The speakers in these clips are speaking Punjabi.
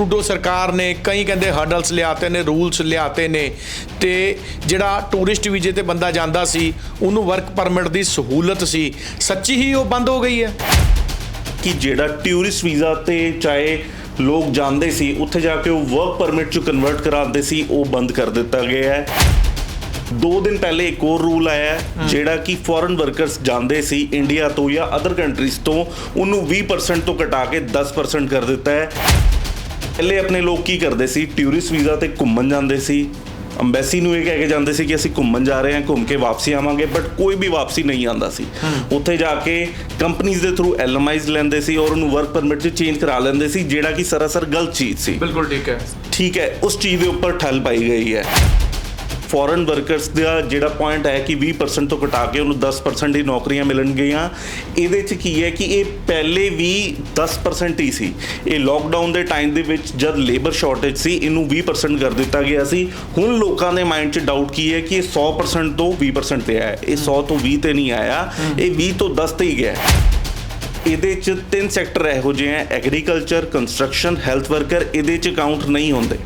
ਟਰੂਡੋ ਸਰਕਾਰ ਨੇ ਕਈ ਕਹਿੰਦੇ ਹਰਡਲਸ ਲਿਆਤੇ ਨੇ ਰੂਲਸ ਲਿਆਤੇ ਨੇ ਤੇ ਜਿਹੜਾ ਟੂਰਿਸਟ ਵੀਜ਼ੇ ਤੇ ਬੰਦਾ ਜਾਂਦਾ ਸੀ ਉਹਨੂੰ ਵਰਕ ਪਰਮਿਟ ਦੀ ਸਹੂਲਤ ਸੀ। ਸੱਚੀ ਹੀ ਉਹ ਬੰਦ ਹੋ ਗਈ ਹੈ? ਕਿ ਜਿਹੜਾ ਟੂਰਿਸਟ ਵੀਜ਼ਾ ਤੇ ਚਾਹੇ ਲੋਕ ਜਾਂਦੇ ਸੀ ਉੱਥੇ ਜਾ ਕੇ ਉਹ ਵਰਕ ਪਰਮਿਟ ਚ ਕਨਵਰਟ ਕਰਾਉਂਦੇ ਸੀ ਉਹ ਬੰਦ ਕਰ ਦਿੱਤਾ ਗਿਆ ਹੈ। ਦੋ ਦਿਨ ਪਹਿਲੇ ਇੱਕ ਹੋਰ ਰੂਲ ਆਇਆ ਜਿਹੜਾ ਕਿ ਫੋਰਨ ਵਰਕਰਸ ਜਾਂਦੇ ਸੀ ਇੰਡੀਆ ਤੋਂ ਜਾਂ ਅਦਰ ਕੰਟਰੀਜ਼ ਤੋਂ ਉਹਨੂੰ 20% ਤੋਂ ਘਟਾ ਕੇ 10% ਕਰ ਦਿੱਤਾ ਹੈ। ਪਹਿਲੇ ਆਪਣੇ ਲੋਕ ਕੀ ਕਰਦੇ ਸੀ? ਟੂਰਿਸਟ ਵੀਜ਼ਾ ਤੇ ਘੁੰਮਣ ਜਾਂਦੇ ਸੀ। ਅੰਬੈਸੀ ਨੂੰ ਇਹ ਕਹਿ ਕੇ ਜਾਂਦੇ ਸੀ ਕਿ ਅਸੀਂ ਘੁੰਮਣ ਜਾ ਰਹੇ ਹਾਂ ਘੁੰਮ ਕੇ ਵਾਪਸੀ ਆਵਾਂਗੇ ਬਟ ਕੋਈ ਵੀ ਵਾਪਸੀ ਨਹੀਂ ਆਂਦਾ ਸੀ। ਉੱਥੇ ਜਾ ਕੇ ਕੰਪਨੀਆਂ ਦੇ ਥਰੂ ਐਲਐਮਆਈਜ਼ ਲੈਂਦੇ ਸੀ ਔਰ ਉਹਨੂੰ ਵਰਕ ਪਰਮਿਟ 'ਚ ਚੇਂਜ ਕਰਾ ਲੈਂਦੇ ਸੀ ਜਿਹੜਾ ਕਿ ਸਰਾਸਰ ਗਲਤ ਚੀਜ਼ ਸੀ। ਬਿਲਕੁਲ ਠੀਕ ਹੈ। ਠੀਕ ਹੈ ਉਸ ਚੀਜ਼ ਦੇ ਉੱਪਰ ਠੱਲ ਪਾਈ ਗਈ ਹੈ। ਫੋਰਨ ਵਰਕਰਸ ਦਾ ਜਿਹੜਾ ਪੁਆਇੰਟ ਹੈ ਕਿ 20% ਤੋਂ ਘਟਾ ਕੇ ਉਹਨੂੰ 10% ਦੀ ਨੌਕਰੀਆਂ ਮਿਲਣਗੀਆਂ। ਇਹਦੇ 'ਚ ਕੀ ਹੈ ਕਿ ਇਹ ਪਹਿਲੇ ਵੀ 10% ਹੀ ਸੀ। ਇਹ ਲੋਕਡਾਊਨ ਦੇ ਟਾਈਮ ਦੇ ਵਿੱਚ ਜਦ ਲੇਬਰ ਸ਼ਾਰਟੇਜ ਸੀ, ਇਹਨੂੰ 20% ਕਰ ਦਿੱਤਾ ਗਿਆ ਸੀ। ਹੁਣ ਲੋਕਾਂ ਦੇ ਮਾਈਂਡ 'ਚ ਡਾਊਟ ਕੀ ਹੈ ਕਿ ਇਹ 100% ਤੋਂ 20% ਤੇ ਆਇਆ। ਇਹ 100 ਤੋਂ 20 ਤੇ ਨਹੀਂ ਆਇਆ, ਇਹ 20 ਤੋਂ 10 ਤੇ ਹੀ ਗਿਆ। ਇਹਦੇ 'ਚ ਤਿੰਨ ਸੈਕਟਰ ਇਹੋ ਜਿਹੇ ਹੈ ਐਗਰੀਕਲਚਰ ਕੰਸਟਰਕਸ਼ਨ ਹੈਲਥ ਵਰਕਰ ਇਹਦੇ 'ਚ ਕਾਊਂਟ ਨਹੀਂ ਹੁੰਦੇ।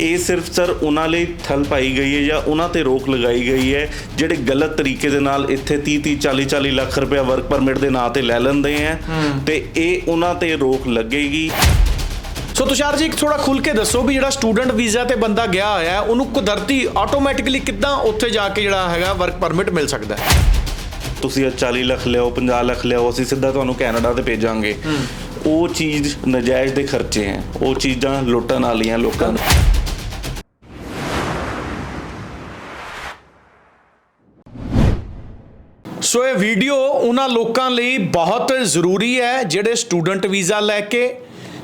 ਇਹ ਸਿਰਫ ਸਰ ਉਹਨਾਂ ਲਈ ਥਲ ਪਾਈ ਗਈ ਹੈ ਜਾਂ ਉਹਨਾਂ ਤੇ ਰੋਕ ਲਗਾਈ ਗਈ ਹੈ ਜਿਹੜੇ ਗਲਤ ਤਰੀਕੇ ਦੇ ਨਾਲ ਇੱਥੇ 30 30 40 40 ਲੱਖ ਰੁਪਏ ਵਰਕ ਪਰਮਿਟ ਦੇ ਨਾਂ ਤੇ ਲੈ ਲੈਂਦੇ ਆ ਤੇ ਇਹ ਉਹਨਾਂ ਤੇ ਰੋਕ ਲੱਗੇਗੀ। ਸੋ ਤੁਸ਼ਾਰ ਜੀ ਇੱਕ ਥੋੜਾ ਖੁੱਲ ਕੇ ਦੱਸੋ ਵੀ ਜਿਹੜਾ ਸਟੂਡੈਂਟ ਵੀਜ਼ਾ ਤੇ ਬੰਦਾ ਗਿਆ ਹੋਇਆ ਹੈ ਉਹਨੂੰ ਕੁਦਰਤੀ ਆਟੋਮੈਟਿਕਲੀ ਕਿੱਦਾਂ ਉੱਥੇ ਜਾ ਕੇ ਜਿਹੜਾ ਹੈਗਾ ਵਰਕ ਪਰਮਿਟ ਮਿਲ ਸਕਦਾ ਹੈ? ਤੁਸੀਂ ਇਹ 40 ਲੱਖ ਲਿਆਓ 50 ਲੱਖ ਲਿਆਓ ਅਸੀਂ ਸਿੱਧਾ ਤੁਹਾਨੂੰ ਕੈਨੇਡਾ ਤੇ ਭੇਜਾਂਗੇ। ਉਹ ਚੀਜ਼ ਨਜਾਇਜ਼ ਦੇ ਖਰਚੇ ਹੈ ਉਹ ਚੀਜ਼ਾਂ ਲੁੱਟਣ ਵਾਲੀਆਂ ਲੋਕਾਂ ਨੂੰ। ਸੋ ਇਹ ਵੀਡੀਓ ਉਹਨਾਂ ਲੋਕਾਂ ਲਈ ਬਹੁਤ ਜ਼ਰੂਰੀ ਹੈ, ਜਿਹੜੇ ਸਟੂਡੈਂਟ ਵੀਜ਼ਾ ਲੈ ਕੇ,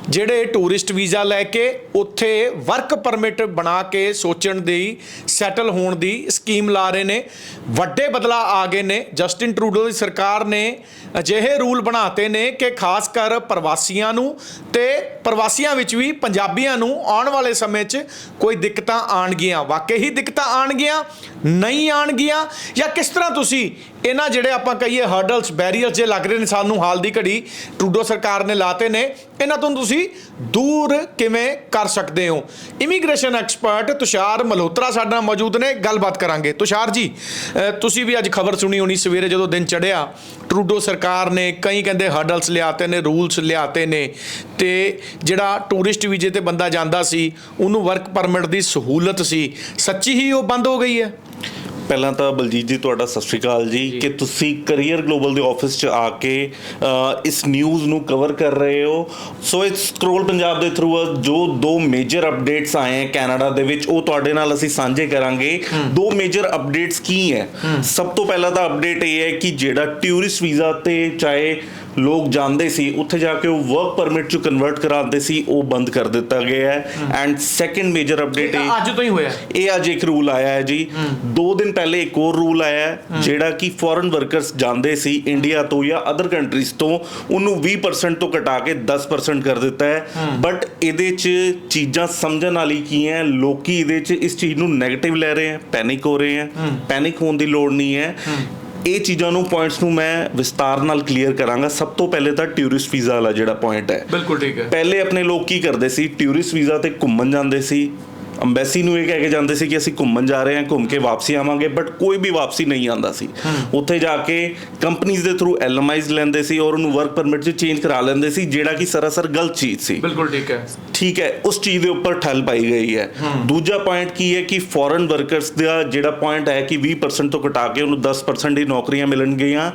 ਜਿਹੜੇ ਟੂਰਿਸਟ ਵੀਜ਼ਾ ਲੈ ਕੇ ਉੱਥੇ ਵਰਕ ਪਰਮਿਟ ਬਣਾ ਕੇ ਸੋਚਣ ਦੀ ਸੈਟਲ ਹੋਣ ਦੀ ਸਕੀਮ ਲਾ ਰਹੇ ਨੇ। ਵੱਡੇ ਬਦਲਾਅ ਆ ਗਏ ਨੇ। ਜਸਟਿਨ ਟਰੂਡੋ ਦੀ ਸਰਕਾਰ ਨੇ ਅਜਿਹੇ ਰੂਲ ਬਣਾਤੇ ਨੇ ਕਿ ਖਾਸ ਕਰ ਪ੍ਰਵਾਸੀਆਂ ਨੂੰ ਤੇ ਪ੍ਰਵਾਸੀਆਂ ਵਿੱਚ ਵੀ ਪੰਜਾਬੀਆਂ ਨੂੰ ਆਉਣ ਵਾਲੇ ਸਮੇਂ 'ਚ ਕੋਈ ਦਿੱਕਤਾਂ ਆਣਗੀਆਂ ਵਾਕਈ ਹੀ ਦਿੱਕਤਾਂ ਆਣਗੀਆਂ ਨਹੀਂ ਆਣਗੀਆਂ ਜਾਂ ਕਿਸ ਤਰ੍ਹਾਂ ਤੁਸੀਂ ਇਹਨਾਂ ਜਿਹੜੇ ਆਪਾਂ ਕਹੀਏ ਹਰਡਲਸ ਬੈਰੀਅਰਸ ਜੇ ਲੱਗ ਰਹੇ ਨੇ ਸਾਨੂੰ ਹਾਲ ਦੀ ਘੜੀ ਟਰੂਡੋ ਸਰਕਾਰ ਨੇ ਲਾਤੇ ਨੇ, ਇਹਨਾਂ ਤੋਂ ਤੁਸੀਂ ਦੂਰ ਕਿਵੇਂ ਕਰ ਸਕਦੇ ਹੋ? ਇਮੀਗ੍ਰੇਸ਼ਨ ਐਕਸਪਰਟ ਤੁਸ਼ਾਰ ਮਲਹੋਤਰਾ ਸਾਡੇ ਨਾਲ ਮੌਜੂਦ ਨੇ, ਗੱਲਬਾਤ ਕਰਾਂਗੇ। ਤੁਸ਼ਾਰ ਜੀ ਤੁਸੀਂ ਵੀ ਅੱਜ ਖਬਰ ਸੁਣੀ ਹੋਣੀ, ਸਵੇਰੇ ਜਦੋਂ ਦਿਨ ਚੜਿਆ ਟਰੂਡੋ ਸਰਕਾਰ ਨੇ ਕਈ ਕਹਿੰਦੇ ਹਰਡਲਸ ਲਿਆਤੇ ਨੇ ਰੂਲਸ ਲਿਆਤੇ ਨੇ, ਤੇ ਜਿਹੜਾ ਟੂਰਿਸਟ ਵੀਜ਼ੇ ਤੇ ਬੰਦਾ ਜਾਂਦਾ ਸੀ, ਉਹਨੂੰ ਵਰਕ ਪਰਮਿਟ ਦੀ ਸਹੂਲਤ ਸੀ, ਸੱਚੀ ਹੀ ਉਹ ਬੰਦ ਹੋ ਗਈ ਹੈ? ਪਹਿਲਾਂ ਤਾਂ ਬਲਜੀਤ ਜੀ ਤੁਹਾਡਾ ਸਤਿ ਸ਼੍ਰੀ ਅਕਾਲ ਜੀ। ਕਿ ਤੁਸੀਂ ਕਰੀਅਰ ਗਲੋਬਲ ਦੇ ਆਫਿਸ 'ਚ ਆ ਕੇ ਇਸ ਨਿਊਜ਼ ਨੂੰ ਕਵਰ ਕਰ ਰਹੇ ਹੋ। ਸੋ ਇਸ ਸਕਰੋਲ ਪੰਜਾਬ ਦੇ ਥਰੂ ਜੋ ਦੋ ਮੇਜਰ ਅਪਡੇਟਸ ਆਏ ਹੈ ਕੈਨੇਡਾ ਦੇ ਵਿੱਚ ਉਹ ਤੁਹਾਡੇ ਨਾਲ ਅਸੀਂ ਸਾਂਝੇ ਕਰਾਂਗੇ। ਦੋ ਮੇਜਰ ਅਪਡੇਟਸ ਕੀ ਹੈ? ਸਭ ਤੋਂ ਪਹਿਲਾਂ ਤਾਂ ਅਪਡੇਟ ਇਹ ਹੈ ਕਿ ਜਿਹੜਾ ਟੂਰਿਸਟ ਵੀਜ਼ਾ ਤੇ ਚਾਹੇ ਲੋਕ ਜਾਂਦੇ ਸੀ ਉੱਥੇ ਜਾ ਕੇ ਉਹ ਵਰਕ ਪਰਮਿਟ ਚ ਕਨਵਰਟ ਕਰਾਉਂਦੇ ਸੀ ਉਹ ਬੰਦ ਕਰ ਦਿੱਤਾ ਗਿਆ ਹੈ। ਐਂਡ ਸੈਕੰਡ ਮੇਜਰ ਅਪਡੇਟ ਇਹ ਅੱਜ ਤੋਂ ਹੀ ਹੋਇਆ ਇਹ ਅੱਜ ਇੱਕ ਰੂਲ ਆਇਆ ਹੈ ਜੀ। ਦੋ ਦਿਨ ਪਹਿਲੇ ਇੱਕ ਹੋਰ ਰੂਲ ਆਇਆ ਹੈ ਜਿਹੜਾ ਕਿ ਫੋਰਨ ਵਰਕਰਸ ਜਾਂਦੇ ਸੀ ਇੰਡੀਆ ਤੋਂ ਜਾਂ ਅਦਰ ਕੰਟਰੀਜ਼ ਤੋਂ ਉਹਨੂੰ 20% ਤੋਂ ਘਟਾ ਕੇ 10% ਕਰ ਦਿੱਤਾ ਹੈ। ਬਟ ਇਹਦੇ 'ਚ ਚੀਜ਼ਾਂ ਸਮਝਣ ਵਾਲੀ ਕੀ ਹੈ ਲੋਕੀ ਇਹਦੇ 'ਚ ਇਸ ਚੀਜ਼ ਨੂੰ 네ਗੇਟਿਵ ਲੈ ਰਹੇ ਹੈ ਪੈਨਿਕ ਹੋ ਰਹੇ ਹੈ। ਪੈਨਿਕ ਹੋਣ ਦੀ ਲੋੜ ਨਹੀਂ ਹੈ। ਇਹ ਚੀਜ਼ਾਂ ਨੂੰ ਪੁਆਇੰਟਸ ਨੂੰ ਮੈਂ ਵਿਸਤਾਰ ਨਾਲ ਕਲੀਅਰ ਕਰਾਂਗਾ। ਸਭ ਤੋਂ ਪਹਿਲੇ ਤਾਂ ਟੂਰਿਸਟ ਵੀਜ਼ਾ ਵਾਲਾ ਜਿਹੜਾ ਪੁਆਇੰਟ ਹੈ। ਬਿਲਕੁਲ ਠੀਕ ਹੈ। ਪਹਿਲੇ ਆਪਣੇ ਲੋਕ ਕੀ ਕਰਦੇ ਸੀ? ਟੂਰਿਸਟ ਵੀਜ਼ਾ ਤੇ ਘੁੰਮਣ ਜਾਂਦੇ ਸੀ। ਅੰਬੈਸੀ ਨੂੰ ਇਹ ਕਹਿ ਕੇ ਜਾਂਦੇ ਸੀ ਕਿ ਅਸੀਂ ਘੁੰਮਣ ਜਾ ਰਹੇ ਹਾਂ ਘੁੰਮ ਕੇ ਵਾਪਸੀ ਆਵਾਂਗੇ ਬਟ ਕੋਈ ਵੀ ਵਾਪਸੀ ਨਹੀਂ ਆਂਦਾ ਸੀ। ਉੱਥੇ ਜਾ ਕੇ ਕੰਪਨੀਆਂ ਦੇ ਥਰੂ ਐਲਐਮਆਈਜ਼ ਲੈਂਦੇ ਸੀ ਔਰ ਉਹਨੂੰ ਵਰਕ ਪਰਮਿਟ 'ਚ ਚੇਂਜ ਕਰਾ ਲੈਂਦੇ ਸੀ ਜਿਹੜਾ ਕਿ ਸਰਾਸਰ ਗਲਤ ਚੀਜ਼ ਸੀ। ਬਿਲਕੁਲ ਠੀਕ ਹੈ। ਠੀਕ ਹੈ ਉਸ ਚੀਜ਼ ਦੇ ਉੱਪਰ ਠੱਲ ਪਾਈ ਗਈ ਹੈ। ਦੂਜਾ ਪੁਆਇੰਟ ਕੀ ਹੈ ਕਿ ਫੋਰਨ ਵਰਕਰਸ ਦਾ ਜਿਹੜਾ ਪੁਆਇੰਟ ਹੈ ਕਿ 20% ਤੋਂ ਘਟਾ ਕੇ ਉਹਨੂੰ 10% ਦੀ ਨੌਕਰੀਆਂ ਮਿਲਣਗੀਆਂ।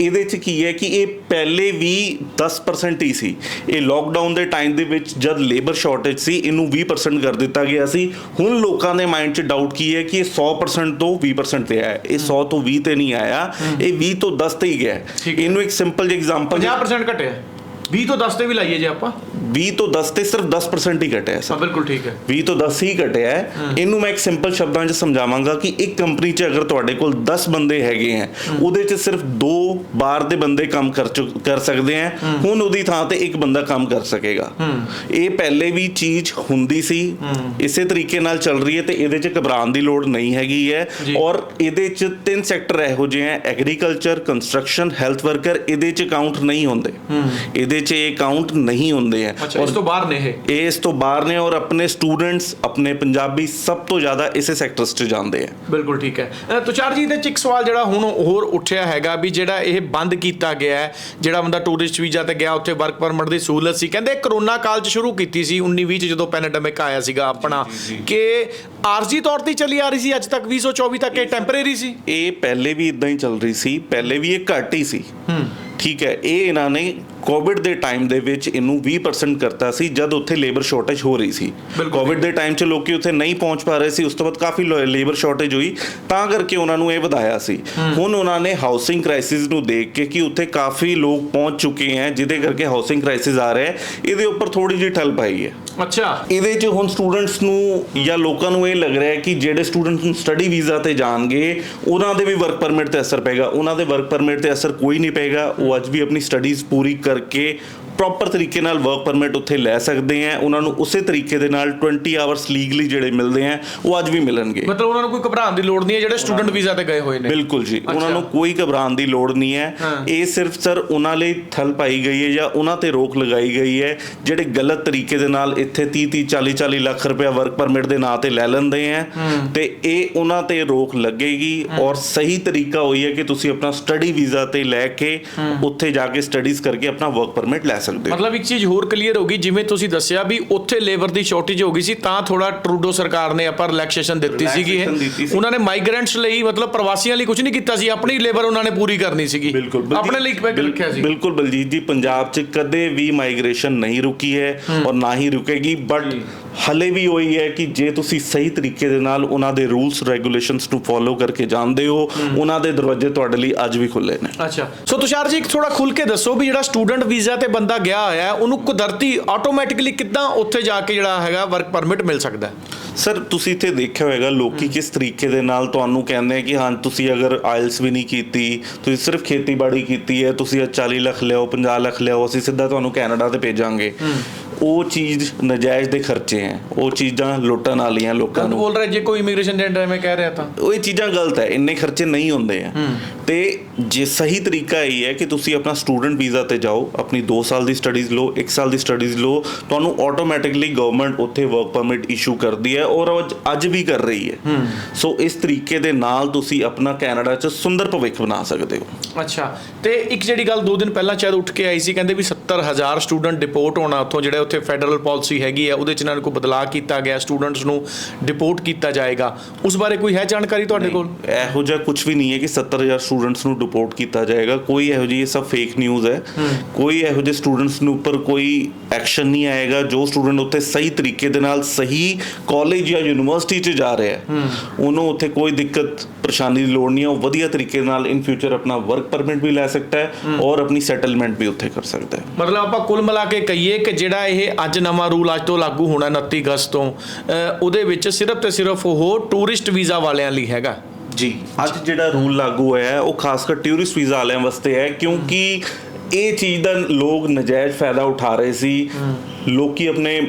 ਇਹਦੇ 'ਚ ਕੀ ਹੈ ਕਿ ਇਹ ਪਹਿਲੇ ਵੀ 10% ਹੀ ਸੀ। ਇਹ ਲੋਕਡਾਊਨ ਦੇ ਟਾਈਮ ਦੇ ਵਿੱਚ ਜਦ ਲੇਬਰ ਸ਼ਾਰਟੇਜ ਸੀ ਇਹਨੂੰ 20% ਕਰ ਦਿੱਤਾ ਗਿਆ ਸੀ। ਹੁਣ ਲੋਕਾਂ ਦੇ ਮਾਈਂਡ 'ਚ ਡਾਊਟ ਕੀ ਹੈ ਕਿ ਇਹ 100% ਤੋਂ 20% ਤੇ ਆਇਆ ਇਹ 100 ਤੋਂ 20 ਤੇ ਨਹੀਂ ਆਇਆ। ਇਹ 20 ਤੋਂ 10 ਤੇ ਹੀ ਗਿਆ। ਇਹਨੂੰ ਇੱਕ ਸਿੰਪਲ ਜਿਹਾ ਐਗਜ਼ਾਮਪਲ 50% ਘਟਿਆ। 20 ਤੋਂ 10 ਤੇ ਵੀ ਲਾਈਏ ਜੇ ਆਪਾਂ। 20 ਤੋਂ 10 ਤੇ ਸਿਰਫ 10% ਹੀ ਘਟਿਆ ਹੈ ਹਾਂ ਬਿਲਕੁਲ ਠੀਕ ਹੈ। 20 ਤੋਂ 10 ਹੀ ਘਟਿਆ ਹੈ। ਇਹਨੂੰ ਮੈਂ ਇੱਕ ਸਿੰਪਲ ਸ਼ਬਦਾਂ 'ਚ ਸਮਝਾਵਾਂਗਾ ਕਿ ਇੱਕ ਕੰਪਨੀ 'ਚ ਅਗਰ ਤੁਹਾਡੇ ਕੋਲ 10 ਬੰਦੇ ਹੈਗੇ ਹੈ ਉਹਦੇ 'ਚ ਸਿਰਫ ਦੋ ਬਾਹਰ ਦੇ ਬੰਦੇ ਕੰਮ ਕਰ ਕਰ ਸਕਦੇ ਹੈ। ਹੁਣ ਉਹਦੀ ਥਾਂ ਤੇ ਇੱਕ ਬੰਦਾ ਕੰਮ ਕਰ ਸਕੇਗਾ। ਇਹ ਪਹਿਲੇ ਵੀ ਚੀਜ਼ ਹੁੰਦੀ ਸੀ। ਇਸੇ ਤਰੀਕੇ ਨਾਲ ਚੱਲ ਰਹੀ ਹੈ ਤੇ ਇਹਦੇ 'ਚ ਘਬਰਾਉਣ ਦੀ ਲੋੜ ਨਹੀਂ ਹੈਗੀ ਹੈ। ਔਰ ਇਹਦੇ 'ਚ ਤਿੰਨ ਸੈਕਟਰ ਇਹੋ ਜਿਹੇ ਹੈ। ਐਗਰੀਕਲਚਰ ਕੰਸਟਰਕਸ਼ਨ ਹੈਲਥ ਵਰਕਰ ਇਹਦੇ 'ਚ ਕਾਊਂਟ ਨਹੀਂ ਹੁੰਦੇ। ਇਹਦੇ 'ਚ ਇਹ ਕਾਊਂਟ ਨਹੀਂ ਹੁੰਦੇ ਅੱਛਾ ਇਸ ਤੋਂ ਬਾਹਰ ਨੇ ਇਹ? ਇਸ ਤੋਂ ਬਾਹਰ ਨੇ ਔਰ ਆਪਣੇ ਸਟੂਡੈਂਟਸ ਆਪਣੇ ਪੰਜਾਬੀ ਸਭ ਤੋਂ ਜ਼ਿਆਦਾ ਇਸੇ ਸੈਕਟਰਸ 'ਚ ਜਾਂਦੇ ਆ ਬਿਲਕੁਲ ਠੀਕ ਹੈ। ਅ, ਤੁਸ਼ਾਰ ਜੀ ਇਹਦੇ ਚ ਇੱਕ ਸਵਾਲ ਜਿਹੜਾ ਹੁਣ ਹੋਰ ਉੱਠਿਆ ਹੈਗਾ ਵੀ ਜਿਹੜਾ ਇਹ ਬੰਦ ਕੀਤਾ ਗਿਆ ਹੈ ਜਿਹੜਾ ਬੰਦਾ ਟੂਰਿਸਟ ਵੀਜ਼ਾ ਤੇ ਗਿਆ ਉੱਥੇ ਵਰਕ ਪਰਮਿਟ ਦੀ ਸਹੂਲਤ ਸੀ। ਕਹਿੰਦੇ ਕਰੋਨਾ ਕਾਲ ਚ ਸ਼ੁਰੂ ਕੀਤੀ ਸੀ 19 20 ਚ ਜਦੋਂ ਪੈਂਡੇਮਿਕ ਆਇਆ ਸੀਗਾ ਆਪਣਾ। ਕਿ ਆਰਜ਼ੀ ਤੌਰ ਤੇ ਹੀ ਚੱਲੀ ਆ ਰਹੀ ਸੀ ਅੱਜ ਤੱਕ 2024 ਤੱਕ ਇਹ ਟੈਂਪਰੇਰੀ ਸੀ? ਇਹ ਪਹਿਲੇ ਵੀ ਇਦਾਂ ਹੀ ਚੱਲ ਰਹੀ ਸੀ ਪਹਿਲੇ ਵੀ ਇਹ ਘੱਟ ਹੀ ਸੀ। ਠੀਕ ਹੈ ਇਹ ਇਹਨਾਂ ਨੇ ਕੋਵਿਡ ਦੇ ਟਾਈਮ ਦੇ ਵਿੱਚ ਇਹਨੂੰ 20% ਕਰਤਾ ਸੀ ਜਦ ਉੱਥੇ ਲੇਬਰ ਸ਼ਾਰਟੇਜ ਹੋ ਰਹੀ ਸੀ। ਕੋਵਿਡ ਦੇ ਟਾਈਮ 'ਚ ਲੋਕੀ ਉੱਥੇ ਨਹੀਂ ਪਹੁੰਚ ਪਾ ਰਹੇ ਸੀ ਉਸ ਤੋਂ ਬਾਅਦ ਕਾਫੀ ਲੇਬਰ ਸ਼ਾਰਟੇਜ ਹੋਈ ਤਾਂ ਕਰਕੇ ਉਹਨਾਂ ਨੂੰ ਇਹ ਵਧਾਇਆ ਸੀ। ਹੁਣ ਉਹਨਾਂ ਨੇ ਹਾਊਸਿੰਗ ਕ੍ਰਾਈਸਿਸ ਨੂੰ ਦੇਖ ਕੇ ਕਿ ਉੱਥੇ ਕਾਫੀ ਲੋਕ ਪਹੁੰਚ ਚੁੱਕੇ ਹੈ ਜਿਹਦੇ ਕਰਕੇ ਹਾਊਸਿੰਗ ਕ੍ਰਾਈਸਿਸ ਆ ਰਿਹਾ ਹੈ ਇਹਦੇ ਉੱਪਰ ਥੋੜੀ ਜਿਹੀ ਠੱਲ ਪਾਈ ਹੈ। ਅੱਛਾ। ਇਹਦੇ 'ਚ ਹੁਣ ਸਟੂਡੈਂਟਸ ਨੂੰ ਜਾਂ ਲੋਕਾਂ ਨੂੰ ਇਹ ਲੱਗ ਰਿਹਾ ਹੈ ਕਿ ਜਿਹੜੇ ਸਟੂਡੈਂਟਸ ਨੂੰ ਸਟੱਡੀ ਵੀਜ਼ਾ ਤੇ ਜਾਣਗੇ, ਉਹਨਾਂ ਦੇ ਵੀ ਵਰਕ ਪਰਮਿਟ ਤੇ ਅਸਰ ਪਏਗਾ। ਉਹਨਾਂ ਦੇ ਵਰਕ ਪਰਮਿਟ ਤੇ ਅਸਰ ਕੋਈ ਨਹੀਂ ਪਏਗਾ। ਉਹ ਅੱਜ ਵੀ ਆਪਣੀ ਸਟੱਡੀਜ਼ ਪੂਰੀ ਕਰਕੇ ਪ੍ਰੋਪਰ ਤਰੀਕੇ ਨਾਲ ਵਰਕ ਪਰਮਿਟ ਉੱਥੇ ਲੈ ਸਕਦੇ ਆ। ਉਹਨਾਂ ਨੂੰ ਉਸੇ ਤਰੀਕੇ ਦੇ ਨਾਲ 20 ਆਵਰਸ ਲੀਗਲੀ ਜਿਹੜੇ ਮਿਲਦੇ ਆ ਉਹ ਅੱਜ ਵੀ ਮਿਲਣਗੇ। ਮਤਲਬ ਉਹਨਾਂ ਨੂੰ ਕੋਈ ਘਬਰਾਉਣ ਦੀ ਲੋੜ ਨਹੀਂ ਹੈ ਜਿਹੜੇ ਸਟੂਡੈਂਟ ਵੀਜ਼ਾ ਤੇ ਗਏ ਹੋਏ ਨੇ। ਬਿਲਕੁਲ ਜੀ। ਉਹਨਾਂ। ਨੂੰ ਕੋਈ ਘਬਰਾਉਣ ਦੀ ਲੋੜ ਨਹੀਂ ਹੈ। ਇਹ ਸਿਰਫ ਸਰ ਉਹਨਾਂ ਲਈ ਥਲ ਪਾਈ ਗਈ ਹੈ ਜਾਂ ਉਹਨਾਂ ਤੇ ਰੋਕ ਲਗਾਈ ਗਈ ਹੈ ਜਿਹੜੇ ਗਲਤ ਤਰੀਕੇ ਦੇ ਨਾਲ ਇੱਥੇ 30 30 40 40 ਲੱਖ ਰੁਪਇਆ ਵਰਕ ਪਰਮਿਟ ਦੇ ਨਾਂ ਤੇ ਲੈ ਲੈਂਦੇ ਆ। ਤੇ ਇਹ ਉਹਨਾਂ ਤੇ ਰੋਕ ਲੱਗੇਗੀ ਔਰ ਸਹੀ ਤਰੀਕਾ ਹੋਈ ਹੈ ਕਿ ਤੁਸੀਂ ਆਪਣਾ ਸਟੱਡੀ ਵੀਜ਼ਾ ਤੇ ਲੈ ਕੇ ਉੱਥੇ ਜਾ ਕੇ ਸਟੱਡੀਜ਼ ਕਰਕੇ ਆਪਣਾ ਵਰਕ ਪਰਮਿਟ ਲੈ ਸਕਦੇ ਹੋ। ਮਤਲਬ ਇੱਕ ਚੀਜ਼ ਹੋਰ ਕਲੀਅਰ ਹੋ ਗਈ ਜਿਵੇਂ ਤੁਸੀਂ ਦੱਸਿਆ ਵੀ ਉੱਥੇ ਲੇਬਰ ਦੀ ਸ਼ਾਰਟੇਜ ਹੋ ਗਈ ਸੀ ਤਾਂ ਥੋੜਾ ਟਰੂਡੋ ਸਰਕਾਰ ਨੇ ਆਪਾਂ ਰਿਲੈਕਸੇਸ਼ਨ ਦਿੱਤੀ ਸੀਗੀ ਇਹ। ਉਹਨਾਂ ਨੇ ਮਾਈਗ੍ਰੈਂਟਸ ਲਈ ਮਤਲਬ ਪ੍ਰਵਾਸੀਆਂ ਲਈ ਕੁਝ ਨਹੀਂ ਕੀਤਾ ਸੀ ਆਪਣੀ ਲੇਬਰ ਉਹਨਾਂ ਨੇ ਪੂਰੀ ਕਰਨੀ ਸੀਗੀ। ਆਪਣੇ ਲਈ ਰੱਖਿਆ ਸੀ। ਬਿਲਕੁਲ ਬਲਜੀਤ ਜੀ ਪੰਜਾਬ 'ਚ ਕਦੇ ਵੀ ਮਾਈਗ੍ਰੇਸ਼ਨ ਨਹੀਂ ਰੁਕੀ ਹੈ ਔਰ ਨਾ ਹੀ ਰੁਕੇਗੀ ਬਟ। ਹਲੇ ਵੀ ਉਹੀ ਹੈ ਕਿ ਜੇ ਤੁਸੀਂ ਸਹੀ ਤਰੀਕੇ ਦੇ ਨਾਲ ਉਹਨਾਂ ਦੇ ਰੂਲਸ ਰੈਗੂਲੇਸ਼ਨਸ ਨੂੰ ਫੋਲੋ ਕਰਕੇ ਜਾਂਦੇ ਹੋ ਉਹਨਾਂ ਦੇ ਦਰਵਾਜ਼ੇ ਤੁਹਾਡੇ ਲਈ ਅੱਜ ਵੀ ਖੁੱਲੇ ਨੇ। ਅੱਛਾ। ਸੋ ਤੁਸ਼ਾਰ ਜੀ ਇੱਕ ਥੋੜਾ ਖੁੱਲ ਕੇ ਦੱਸੋ ਵੀ ਜਿਹੜਾ ਸਟੂਡੈਂਟ ਵੀਜ਼ਾ ਤੇ ਬੰਦਾ ਗਿਆ ਹੋਇਆ ਉਹਨੂੰ ਕੁਦਰਤੀ ਆਟੋਮੈਟਿਕਲੀ ਕਿੱਦਾਂ ਉੱਥੇ ਜਾ ਕੇ ਜਿਹੜਾ ਹੈਗਾ ਵਰਕ ਪਰਮਿਟ ਮਿਲ ਸਕਦਾ ਹੈ? ਸਰ ਤੁਸੀਂ ਇੱਥੇ ਦੇਖਿਆ ਹੋਵੇਗਾ ਲੋਕੀ ਕਿਸ ਤਰੀਕੇ ਦੇ ਨਾਲ ਤੁਹਾਨੂੰ ਕਹਿੰਦੇ ਆ ਕਿ ਹਾਂ ਤੁਸੀਂ ਅਗਰ ਆਇਲਸ ਵੀ ਨਹੀਂ ਕੀਤੀ ਤੁਸੀਂ ਸਿਰਫ ਖੇਤੀਬਾੜੀ ਕੀਤੀ ਹੈ ਤੁਸੀਂ ਇਹ 40 ਲੱਖ ਲਿਆਓ 50 ਲੱਖ ਲਿਆਓ ਅਸੀਂ ਸਿੱਧਾ ਤੁਹਾਨੂੰ ਕੈਨੇਡਾ ਤੇ ਭੇਜਾਂਗੇ। ਉਹ ਚੀਜ਼ ਨਜਾਇਜ਼ ਦੇ ਖਰਚੇ ਹੈ। ਉਹ ਚੀਜ਼ਾਂ ਲੁੱਟਣ ਵਾਲੀਆਂ ਲੋਕਾਂ ਨੂੰ। ਬੋਲ ਰਿਹਾ ਜੇ ਕੋਈ ਇਮੀਗ੍ਰੇਸ਼ਨ ਏਜੰਟ ਐਵੇਂ ਕਹਿ ਰਿਹਾ ਤਾਂ। ਉਹ ਇਹ ਚੀਜ਼ਾਂ ਗਲਤ ਹੈ ਇੰਨੇ ਖਰਚੇ ਨਹੀਂ ਹੁੰਦੇ ਆ। ਤੇ ਜੇ ਸਹੀ ਤਰੀਕਾ ਇਹ ਹੈ ਕਿ ਤੁਸੀਂ ਆਪਣਾ ਸਟੂਡੈਂਟ ਵੀਜ਼ਾ ਤੇ ਜਾਓ ਆਪਣੀ 2 ਸਾਲ ਦੀ ਸਟੱਡੀਜ਼ ਲਓ 1 ਸਾਲ ਦੀ ਸਟੱਡੀਜ਼ ਲਓ ਤੁਹਾਨੂੰ ਆਟੋਮੈਟਿਕਲੀ ਗਵਰਨਮੈਂਟ ਉੱਥੇ ਵਰਕ ਪਰਮਿਟ ਇਸ਼ੂ ਕਰਦੀ ਹੈ ਔਰ ਉਹ ਅੱਜ- ਵੀ ਕਰ ਰਹੀ ਹੈ। ਸੋ ਇਸ ਤਰੀਕੇ ਦੇ ਨਾਲ ਤੁਸੀਂ ਆਪਣਾ ਕੈਨੇਡਾ 'ਚ ਸੁੰਦਰ ਭਵਿੱਖ ਬਣਾ ਸਕਦੇ ਹੋ। ਅੱਛਾ। ਤੇ ਇੱਕ ਜਿਹੜੀ ਗੱਲ 2 ਦਿਨ ਪਹਿਲਾਂ ਸ਼ਾਇਦ ਉੱਠ ਕੇ ਆਈ ਸੀ ਕਹਿੰਦੇ ਵੀ 70000 ਸਟੂਡੈਂਟ ਡਿਪੋਰਟ ਹੋਣਾ ਉੱਥੋਂ ਜਿਹੜੇ ਉੱਥੇ ਫੈਡਰਲ ਪਾਲਿਸੀ ਹੈਗੀ ਹੈ ਉਹਦੇ ਚ ਇਹਨਾਂ ਨੂੰ ਕੋਈ ਬਦਲਾਅ ਕੀਤਾ ਗਿਆ ਸਟੂਡੈਂਟਸ ਨੂੰ ਡਿਪੋਰਟ ਕੀਤਾ ਜਾਏਗਾ। ਉਸ ਬਾਰੇ ਕੋਈ ਹੈ ਜਾਣਕਾਰੀ ਤੁਹਾਡੇ ਕੋਲ? ਇਹੋ ਜਿਹਾ ਕੁਝ ਵੀ ਨਹੀਂ ਹੈ ਕਿ 70000 ਸਟੂਡੈਂਟਸ ਨੂੰ ਡਿਪੋਰਟ ਕੀਤਾ ਜਾਏਗਾ। ਕੋਈ ਇਹੋ ਜਿਹੀ ਸਭ ਫੇਕ ਨਿਊਜ਼ ਹੈ। ਕੋਈ ਇਹੋ ਜਿਹੇ ਸਟੂਡੈਂਟਸ ਨੂੰ ਉੱਪਰ ਕੋਈ ਐਕਸ਼ਨ ਨਹੀਂ ਆਏਗਾ ਜੋ ਸਟੂਡੈਂਟ ਉੱਥੇ ਸਹੀ ਤਰੀਕੇ ਦੇ ਨਾਲ ਸਹੀ ਕਾਲਜ ਜਾਂ ਯੂਨੀਵਰਸਿਟੀ 'ਚ ਜਾ ਰਿਹਾ ਹੈ ਉਹਨੂੰ ਉੱਥੇ ਕੋਈ ਦਿੱਕਤ ਪਰੇਸ਼ਾਨੀ ਦੀ ਲੋੜ ਨਹੀਂ ਹੈ। ਉਹ ਵਧੀਆ ਤਰੀਕੇ ਨਾਲ ਇਨ ਫਿਊਚਰ ਆਪਣਾ ਵਰਕ ਪਰਮਿਟ ਵੀ ਲੈ ਸਕਦਾ ਹੈ ਔਰ ਆਪਣੀ ਸੈਟਲਮੈਂਟ ਵੀ ਉੱਥੇ ਕਰ ਸਕਦਾ ਹੈ। ਮਤਲਬ ਆਪਾਂ ਕੁੱਲ ਮਿਲਾ ਕੇ ਕਹੀਏ ਕਿ ਜਿਹੜਾ ਇਹ ਅੱਜ ਨਵਾਂ ਰੂਲ ਅੱਜ ਤੋਂ ਲਾਗੂ ਹੋਣਾ 29 ਅਗਸਤ ਤੋਂ ਉਹਦੇ ਵਿੱਚ ਸਿਰਫ ਤੇ ਸਿਰਫ ਉਹ ਟੂਰਿਸਟ ਵੀਜ਼ਾ ਵਾਲਿਆਂ ਲਈ ਹੈਗਾ। ਜੀ ਅੱਜ ਜਿਹੜਾ ਰੂਲ ਲਾਗੂ ਹੋਇਆ ਹੈ ਉਹ ਖਾਸ ਕਰ ਟੂਰਿਸਟ ਵੀਜ਼ਾ ਵਾਲਿਆਂ ਵਾਸਤੇ ਹੈ ਕਿਉਂਕਿ ਇਹ ਚੀਜ਼ ਦਾ ਲੋਕ ਨਜਾਇਜ਼ ਫਾਇਦਾ ਉਠਾ ਰਹੇ ਸੀ। ਲੋਕੀ ਆਪਣੇ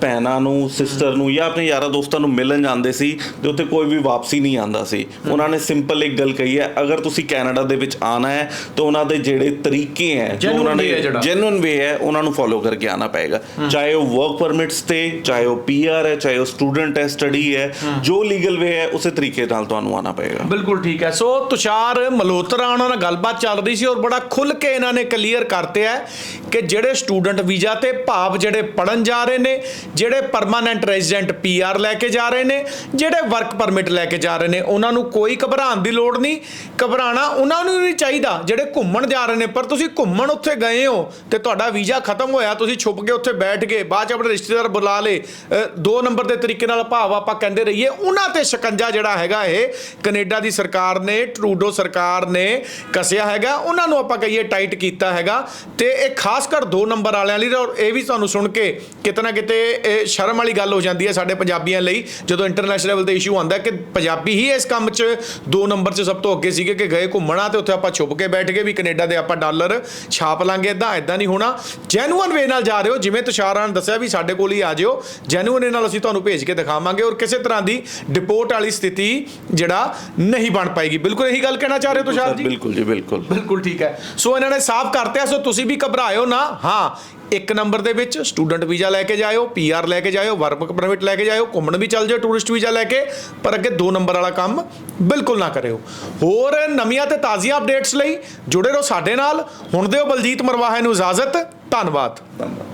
ਭੈਣਾਂ ਨੂੰ ਸਿਸਟਰ ਨੂੰ ਜਾਂ ਆਪਣੇ ਯਾਰਾਂ ਦੋਸਤਾਂ ਨੂੰ ਮਿਲਣ ਜਾਂਦੇ ਸੀ ਤੇ ਉੱਥੇ ਕੋਈ ਵੀ ਵਾਪਸੀ ਨਹੀਂ ਆਂਦਾ ਸੀ। ਉਹਨਾਂ ਨੇ ਸਿੰਪਲ ਇੱਕ ਗੱਲ ਕਹੀ ਹੈ ਅਗਰ ਤੁਸੀਂ ਕੈਨੇਡਾ ਦੇ ਵਿੱਚ ਆਣਾ ਹੈ ਤਾਂ ਉਹਨਾਂ ਦੇ ਜਿਹੜੇ ਤਰੀਕੇ ਹੈ ਜੋ ਉਹਨਾਂ। ਨੇ ਜੈਨੂਇਨ ਵੇ ਹੈ ਉਹਨਾਂ ਨੂੰ ਫੋਲੋ ਕਰਕੇ ਆਣਾ ਪਏਗਾ। ਚਾਹੇ ਉਹ ਵਰਕ ਪਰਮਿਟਸ ਤੇ ਚਾਹੇ ਉਹ ਪੀਆਰ ਹੈ ਚਾਹੇ ਉਹ ਸਟੂਡੈਂਟ ਹੈ ਸਟੱਡੀ ਹੈ ਜੋ ਲੀਗਲ ਵੇ ਹੈ ਉਸੇ ਤਰੀਕੇ ਨਾਲ ਤੁਹਾਨੂੰ ਆਣਾ ਪਏਗਾ। ਬਿਲਕੁਲ ਠੀਕ ਹੈ। ਸੋ ਤੁਸ਼ਾਰ ਮਲਹੋਤਰਾ ਉਹਨਾਂ ਨਾਲ ਗੱਲਬਾਤ ਚੱਲ ਰਹੀ ਸੀ ਔਰ ਬੜਾ ਖੁੱਲ ਕੇ ਇਹਨਾਂ ਨੇ ਕਲੀਅਰ ਕਰਤੇ ਹੈ ਕਿ ਜਿਹੜੇ ਸਟੂਡੈਂਟ ਵੀਜ਼ਾ ਤੇ ਆਪ ਜਿਹੜੇ ਪੜਨ ਜਾ ਰਹੇ ਨੇ, ਜਿਹੜੇ ਪਰਮਾਨੈਂਟ ਰੈਜ਼ੀਡੈਂਟ ਪੀਆਰ ਲੈ ਕੇ ਜਾ ਰਹੇ ਨੇ, ਜਿਹੜੇ ਵਰਕ ਪਰਮਿਟ ਲੈ ਕੇ ਜਾ ਰਹੇ ਨੇ, ਉਹਨਾਂ ਨੂੰ ਕੋਈ ਘਬਰਾਉਣ ਦੀ ਲੋੜ ਨਹੀਂ। ਘਬਰਾਣਾ ਉਹਨਾਂ ਨੂੰ ਨਹੀਂ ਚਾਹੀਦਾ, ਜਿਹੜੇ ਘੁੰਮਣ ਜਾ ਰਹੇ ਨੇ, ਪਰ ਤੁਸੀਂ ਘੁੰਮਣ ਉੱਥੇ ਗਏ ਹੋ ਤੇ ਤੁਹਾਡਾ ਵੀਜ਼ਾ ਖਤਮ ਹੋਇਆ, ਤੁਸੀਂ ਛੁਪ ਕੇ ਉੱਥੇ ਬੈਠ ਗਏ, ਬਾਅਦ ਚ ਆਪਣੇ ਰਿਸ਼ਤੇਦਾਰ ਬੁਲਾ ਲੇ ਦੋ ਨੰਬਰ ਦੇ ਤਰੀਕੇ ਨਾਲ ਭਾਵ ਆਪਾਂ ਕਹਿੰਦੇ ਰਹੀਏ, ਉਹਨਾਂ ਤੇ ਸ਼ਿਕੰਜਾ ਜਿਹੜਾ ਹੈਗਾ ਇਹ ਕੈਨੇਡਾ ਦੀ ਸਰਕਾਰ ਨੇ, ਟਰੂਡੋ ਸਰਕਾਰ ਨੇ ਕਸਿਆ ਹੈਗਾ, ਉਹਨਾਂ ਨੂੰ ਆਪਾਂ ਕਹੀਏ ਟਾਈਟ ਕੀਤਾ ਹੈਗਾ। ਤੇ ਇਹ ਖਾਸ ਕਰ ਦੋ ਨੰਬਰ ਵਾਲਿਆਂ ਲਈ, ਔਰ ਇਹ ਵੀ ਤੁਹਾਨੂੰ ਸੁਣ ਕੇ ਕਿਤੇ ਨਾ ਕਿਤੇ ਇਹ ਸ਼ਰਮ ਵਾਲੀ ਗੱਲ ਹੋ ਜਾਂਦੀ ਹੈ ਸਾਡੇ ਪੰਜਾਬੀਆਂ ਲਈ ਜਦੋਂ ਇੰਟਰਨੈਸ਼ਨਲ ਲੈਵਲ ਤੇ ਇਸ਼ੂ ਆਉਂਦਾ ਕਿ ਪੰਜਾਬੀ ਹੀ ਇਸ ਕੰਮ 'ਚ ਦੋ ਨੰਬਰ 'ਚ ਸਭ ਤੋਂ ਅੱਗੇ ਸੀਗੇ ਕਿ ਗਏ ਘੁੰਮਣਾ ਤੇ ਉੱਥੇ ਆਪਾਂ ਛੁਪ ਕੇ ਬੈਠ ਗਏ ਵੀ ਕੈਨੇਡਾ ਦੇ ਆਪਾਂ ਡਾਲਰ ਛਾਪ ਲਾਂਗੇ ਇਦਾਂ ਇਦਾਂ ਨਹੀਂ ਹੋਣਾ। ਜੈਨੂਅਨ ਵੇ ਨਾਲ ਜਾ ਰਹੇ ਹੋ ਜਿਵੇਂ ਤੁਸ਼ਾਰਾਂ ਨੇ ਦੱਸਿਆ ਵੀ ਸਾਡੇ ਕੋਲ ਹੀ ਆ ਜਿਓ। ਜੈਨੂਅਨ ਨਾਲ ਅਸੀਂ ਤੁਹਾਨੂੰ ਭੇਜ ਕੇ ਦਿਖਾਵਾਂਗੇ ਔਰ ਕਿਸੇ ਤਰ੍ਹਾਂ ਦੀ ਡਿਪੋਰਟ ਵਾਲੀ ਸਥਿਤੀ ਜਿਹੜਾ ਨਹੀਂ ਬਣ ਪਾਏਗੀ। ਬਿਲਕੁਲ ਇਹੀ ਗੱਲ ਕਹਿਣਾ ਚਾਹ ਰਹੇ ਹੋ ਤੁਸ਼ਾਰ ਜੀ? ਬਿਲਕੁਲ ਜੀ ਬਿਲਕੁਲ। ਬਿਲਕੁਲ ਠੀਕ ਹੈ। ਸੋ ਇਹਨਾਂ ਨੇ ਸਾਫ਼ ਕਰਤਿਆ ਸੋ ਤੁਸੀਂ ਵੀ ਘਬਰਾਇਓ ਨਾ। ਹਾਂ ਇੱਕ ਨੰਬਰ ਦੇ ਵਿੱਚ ਸਟੂਡੈਂਟ ਵੀਜ਼ਾ ਲੈ ਕੇ ਜਾਇਓ ਪੀਆਰ ਲੈ ਕੇ ਜਾਇਓ ਵਰਕ ਪਰਮਿਟ ਲੈ ਕੇ ਜਾਇਓ, ਘੁੰਮਣ ਵੀ ਚੱਲ ਜਾਓ ਟੂਰਿਸਟ ਵੀਜ਼ਾ ਲੈ ਕੇ, ਪਰ ਅੱਗੇ ਦੋ ਨੰਬਰ ਵਾਲਾ ਕੰਮ ਬਿਲਕੁਲ ਨਾ ਕਰਿਓ। ਹੋਰ ਨਵੀਆਂ ਤੇ ਤਾਜ਼ੀਆਂ ਅਪਡੇਟਸ ਲਈ ਜੁੜੇ ਰਹੋ ਸਾਡੇ ਨਾਲ। ਹੁਣ ਦਿਓ ਬਲਜੀਤ ਮਰਵਾਹਾ ਨੂੰ ਇਜਾਜ਼ਤ। ਧੰਨਵਾਦ ਧੰਨਵਾਦ।